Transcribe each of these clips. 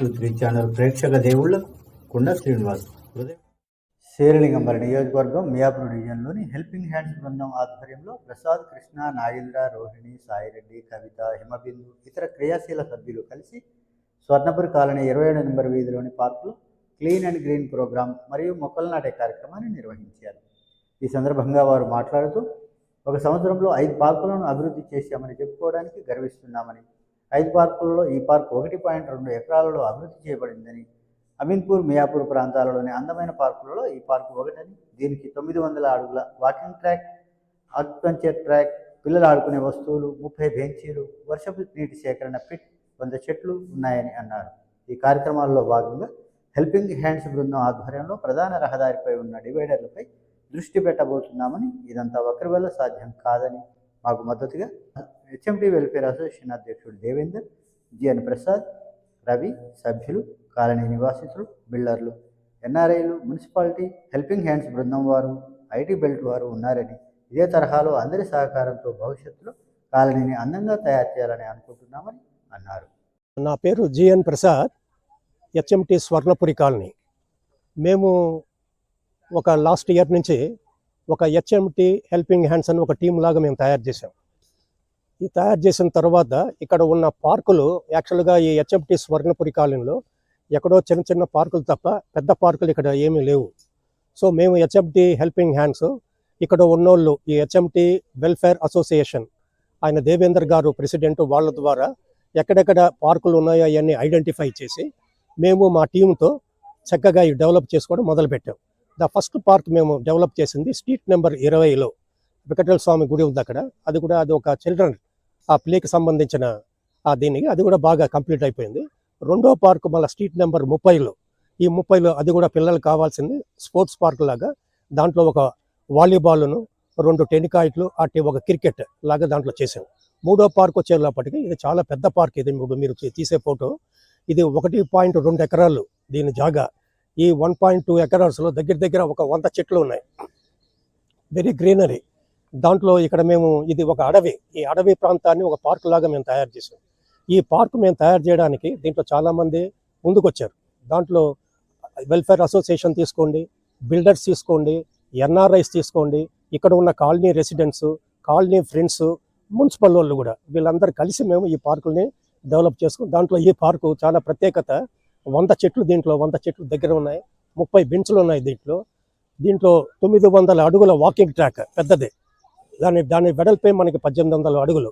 Two three channel ప్రేక్షక దేవుళ్ళకు కుండ శ్రీనివాస్ హృదయం. నియోజకవర్గం మియాపూర్ డివిజన్లోని హెల్పింగ్ హ్యాండ్స్ బృందం ఆధ్వర్యంలో ప్రసాద్ కృష్ణ నాగేంద్ర రోహిణి సాయిరెడ్డి కవిత హిమబిందు ఇతర క్రియాశీల సభ్యులు కలిసి స్వర్ణపురి కాలనీ ఇరవై ఏడు నెంబర్ వీధిలోని పార్కులో క్లీన్ అండ్ గ్రీన్ ప్రోగ్రాం మరియు మొక్కలు నాటే కార్యక్రమాన్ని నిర్వహించారు. ఈ సందర్భంగా వారు మాట్లాడుతూ ఒక సంవత్సరంలో ఐదు పార్కులను అభివృద్ధి చేశామని చెప్పుకోవడానికి గర్విస్తున్నామని ఐదు పార్కులలో ఈ పార్క్ ఒకటి పాయింట్ రెండు ఎకరాలలో అభివృద్ధి చేయబడిందని అమీన్పూర్ మియాపూర్ ప్రాంతాలలోని అందమైన పార్కులలో ఈ పార్కు ఒకటని దీనికి తొమ్మిది వందల అడుగుల వాకింగ్ ట్రాక్ అడ్వెంచర్ ట్రాక్ పిల్లలు ఆడుకునే వస్తువులు ముప్పై బెంచీలు వర్షపు నీటి సేకరణ పిట్ వంద చెట్లు ఉన్నాయని అన్నారు. ఈ కార్యక్రమాల్లో భాగంగా హెల్పింగ్ హ్యాండ్స్ బృందం ఆధ్వర్యంలో ప్రధాన రహదారిపై ఉన్న డివైడర్లపై దృష్టి పెట్టబోతున్నామని ఇదంతా ఒకరి వల్ల సాధ్యం కాదని మాకు మద్దతుగా హెచ్ఎండి వెల్ఫేర్ అసోసియేషన్ అధ్యక్షుడు దేవేందర్ జిఎన్ ప్రసాద్ రవి సభ్యులు కాలనీ నివాసితులు బిల్డర్లు ఎన్ఆర్ఐలు మున్సిపాలిటీ హెల్పింగ్ హ్యాండ్స్ బృందం వారు ఐటీ బెల్ట్ వారు ఉన్నారని ఇదే తరహాలో అందరి సహకారంతో భవిష్యత్తులో కాలనీని అందంగా తయారు చేయాలని అనుకుంటున్నామని అన్నారు. నా పేరు GN Prasad HMT Swarnapuri colony. మేము ఒక లాస్ట్ ఇయర్ నుంచి ఒక హెచ్ఎంటి హెల్పింగ్ హ్యాండ్స్ అని ఒక టీం లాగా మేము తయారు చేసాం ఈ తయారు చేసిన తర్వాత ఇక్కడ ఉన్న పార్కులు యాక్చువల్గా ఈ హెచ్ఎంటి స్వర్ణపురి కాలనీలో ఎక్కడో చిన్న చిన్న పార్కులు తప్ప పెద్ద పార్కులు ఇక్కడ ఏమీ లేవు. సో మేము హెచ్ఎంటి హెల్పింగ్ హ్యాండ్స్ ఇక్కడ ఉన్నోళ్ళు ఈ హెచ్ఎంటి వెల్ఫేర్ అసోసియేషన్ ఆయన దేవేందర్ గారు ప్రెసిడెంట్ వాళ్ళ ద్వారా ఎక్కడెక్కడ పార్కులు ఉన్నాయో అవన్నీ ఐడెంటిఫై చేసి మేము మా టీంతో చక్కగా ఈ డెవలప్ చేసుకోవడం మొదలుపెట్టాం. ద ఫస్ట్ పార్క్ మేము డెవలప్ చేసింది స్ట్రీట్ నెంబర్ ఇరవైలో వెంకటేశ్వర స్వామి గుడి ఉంది అక్కడ. అది కూడా అది ఒక చిల్డ్రన్ ఆ ప్లేకి సంబంధించిన ఆ దీనికి అది కూడా బాగా కంప్లీట్ అయిపోయింది. రెండో పార్క్ మళ్ళీ స్ట్రీట్ నెంబర్ ముప్పైలో ఈ ముప్పైలో అది కూడా పిల్లలు కావాల్సింది స్పోర్ట్స్ పార్క్ లాగా. దాంట్లో ఒక వాలీబాల్ను రెండు టెనికాయిట్లు అట్టి ఒక క్రికెట్ లాగా దాంట్లో చేసాం మూడో పార్క్ వచ్చేలోపటికి ఇది చాలా పెద్ద పార్క్ ఇది. మీరు తీసే ఫోటో. ఇది ఒకటి పాయింట్ రెండు ఎకరాలు దీని జాగా. ఈ వన్ పాయింట్ టూ ఎకరాల్స్లో దగ్గర దగ్గర ఒక వంద చెట్లు ఉన్నాయి. వెరీ గ్రీనరీ దాంట్లో ఇక్కడ మేము ఇది ఒక అడవి. ఈ అడవి ప్రాంతాన్ని ఒక పార్క్ లాగా మేము తయారు చేసాం ఈ పార్క్ మేము తయారు చేయడానికి దీంట్లో చాలామంది ముందుకొచ్చారు. దాంట్లో వెల్ఫేర్ అసోసియేషన్ తీసుకోండి బిల్డర్స్ తీసుకోండి ఎన్ఆర్ఐస్ తీసుకోండి ఇక్కడ ఉన్న colony residents colony friends municipal వాళ్ళు కూడా. వీళ్ళందరూ కలిసి మేము ఈ పార్కుల్ని డెవలప్ చేసుకుని దాంట్లో ఈ పార్కు చాలా ప్రత్యేకత. వంద చెట్లు దీంట్లో వంద చెట్లు దగ్గర ఉన్నాయి. ముప్పై బెంచ్లు ఉన్నాయి దీంట్లో. దీంట్లో తొమ్మిది వందల అడుగుల వాకింగ్ ట్రాక్ పెద్దది. దాని దాని వెడల్పే మనకి పద్దెనిమిది వందల అడుగులు.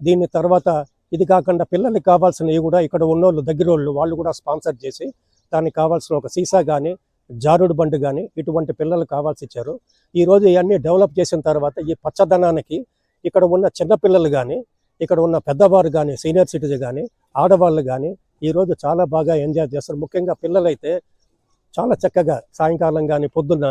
దీని తర్వాత ఇది కాకుండా పిల్లలకి కావాల్సినవి కూడా ఇక్కడ ఉన్నోళ్ళు దగ్గర వాళ్ళు వాళ్ళు కూడా స్పాన్సర్ చేసి దానికి కావాల్సిన ఒక సీసా కానీ జారుడు బండి కానీ ఇటువంటి పిల్లలు కావాల్సి ఇచ్చారు. ఈరోజు ఇవన్నీ డెవలప్ చేసిన తర్వాత ఈ పచ్చదనానికి ఇక్కడ ఉన్న చిన్నపిల్లలు కానీ ఇక్కడ ఉన్న పెద్దవారు కానీ సీనియర్ సిటిజన్ కానీ ఆడవాళ్ళు కానీ ఈరోజు చాలా బాగా ఎంజాయ్ చేస్తారు. ముఖ్యంగా పిల్లలైతే చాలా చక్కగా సాయంకాలం కానీ పొద్దున్న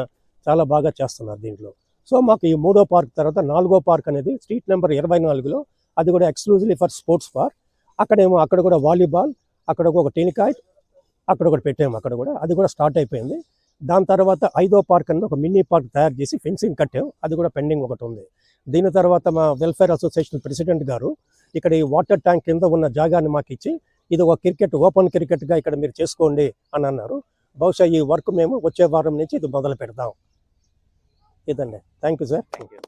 చాలా బాగా చేస్తున్నారు దీంట్లో. సో మాకు ఈ మూడో పార్క్ తర్వాత నాలుగో పార్క్ అనేది స్ట్రీట్ నెంబర్ ఇరవై నాలుగులో అది కూడా ఎక్స్క్లూజివ్లీ ఫర్ స్పోర్ట్స్ పార్క్ అక్కడేమో అక్కడ కూడా వాలీబాల్ అక్కడ ఒక టెనికాయ్ అక్కడ ఒకటి పెట్టాము అక్కడ కూడా. అది కూడా స్టార్ట్ అయిపోయింది. దాని తర్వాత ఐదో పార్క్ అనేది ఒక మినీ పార్క్ తయారు చేసి ఫెన్సింగ్ కట్టాము. అది కూడా పెండింగ్ ఒకటి ఉంది. దీని తర్వాత మా వెల్ఫేర్ అసోసియేషన్ ప్రెసిడెంట్ గారు ఇక్కడ ఈ వాటర్ ట్యాంక్ కింద ఉన్న జాగాని మాకు ఇచ్చి ఇది ఒక క్రికెట్ ఓపెన్ క్రికెట్గా ఇక్కడ మీరు చేసుకోండి అని అన్నారు. బహుశా ఈ వర్క్ మేము వచ్చే వారం నుంచి ఇది మొదలు పెడతాం. ఇదండి. Thank you sir. Thank you